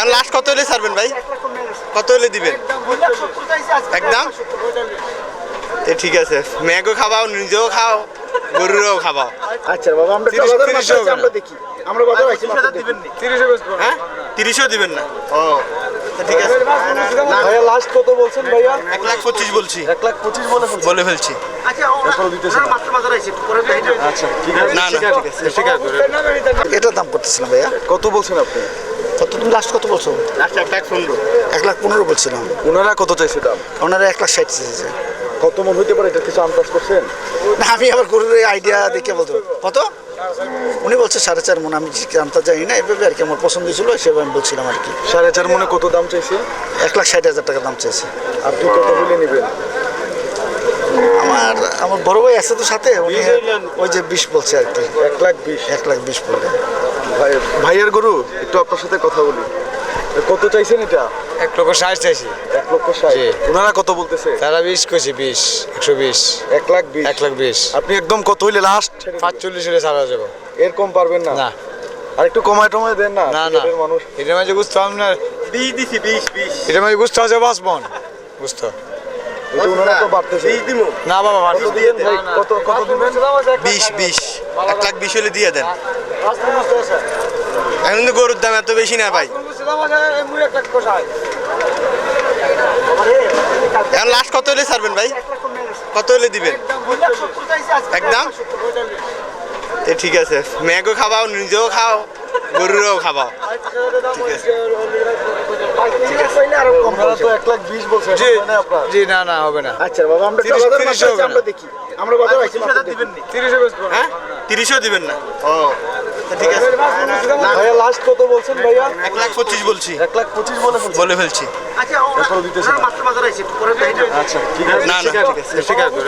এখন লাস্ট কত হলে ছাড়বেন ভাই? কত হলে দিবেন? একদম? এ ঠিক আছে। মেয়েকেও খাওয়াও নিজেও খাও গরুরও খাওয়াও আচ্ছা বাবা আমরা আছে, আমরা দেখি। আমরা আছি মাত্র দেখি। হ্যাঁ? তিরিশও দিবেন না? ও। ঠিক আছে। ভাইয়া লাস্ট কত বলছেন ভাইয়া? এক লাখ পঁচিশ বলছি। এক লাখ পঁচিশ বলে ফেলছেন। বলে ফেলছি। আচ্ছা ঠিক আছে। না না ঠিক আছে। স্বীকার এটার দাম করতেছিলাম ভাইয়া। কত বলছেন আপনি? কত তুমি লাস্ট কত বলছো? লাস্ট এক লাখ পনেরো। এক লাখ পনেরো বলছিলাম। ওনারা কত চাইছে দাম? ওনারা এক লাখ ষাট চেয়েছে কত মন হইতে পারে? এটা কিছু আন্দাজ করছেন? না আমি আবার গরুর আইডিয়া দেখে বলতে। কত? উনি বলছে সাড়ে চার মন আমি জানতে জানি না এভাবে আর কি আমার পছন্দ ছিল সেভাবে আমি বলছিলাম আর কি। সাড়ে চার মনে কত দাম চাইছে? এক লাখ ষাট হাজার টাকা দাম চেয়েছে আপনি কত বলে নেবেন। আমার আমার বড় ভাই আছে তো সাথে উনি ওই যে বিশ বলছে আর কি। এক লাখ বিশ। এক লাখ বিশ বলবে ভাই ভাইয়ের গরু একটু আপনার সাথে কথা বলি। কত চাইছেন এটা? এক লক্ষ ষাট চাইছি। এক লক্ষ ষাট। ওনারা কত বলতেছে? তারা বিশ কইছি বিশ একশো বিশ। এক লাখ বিশ। এক লাখ বিশ। আপনি একদম কত হইলে লাস্ট পাঁচচল্লিশ হলে ছাড়া যাব। এরকম পারবেন না? না। আর একটু কমায় টমায় দেন না না না। মানুষ। এটা মাঝে বুঝতে হবে না। বিশ দিছি বিশ বিশ। এটা মাঝে বুঝতে হবে পাঁচ মন বুঝতে। না বাবা কত দিবেন ভাই কত কত দিবেন? বিশ বিশ। এক লাখ বিশ হলে দিয়ে দেন। এখন কিন্তু গরুর দাম এত বেশি না ভাই। এখন লাস্ট কত হলে ছাড়বেন ভাই? কত হলে দিবেন? একদম ঠিক আছে। মেয়েকেও খাওয়াও নিজেও খাও গরুরও খাওয়াও জি এখন মানে আপনার জি না না হবে না। আচ্ছা বাবা আমরা আমরা দেখি। আমরা। তিরিশে হ্যাঁ? তিরিশও দিবেন না? ও ঠিক আছে। ভাইয়া লাস্ট কত বলছেন ভাইয়া? এক লাখ পঁচিশ বলছি। এক লাখ পঁচিশ বলে বলে ফেলছি। আচ্ছা ঠিক আছে। না না ঠিক আছে।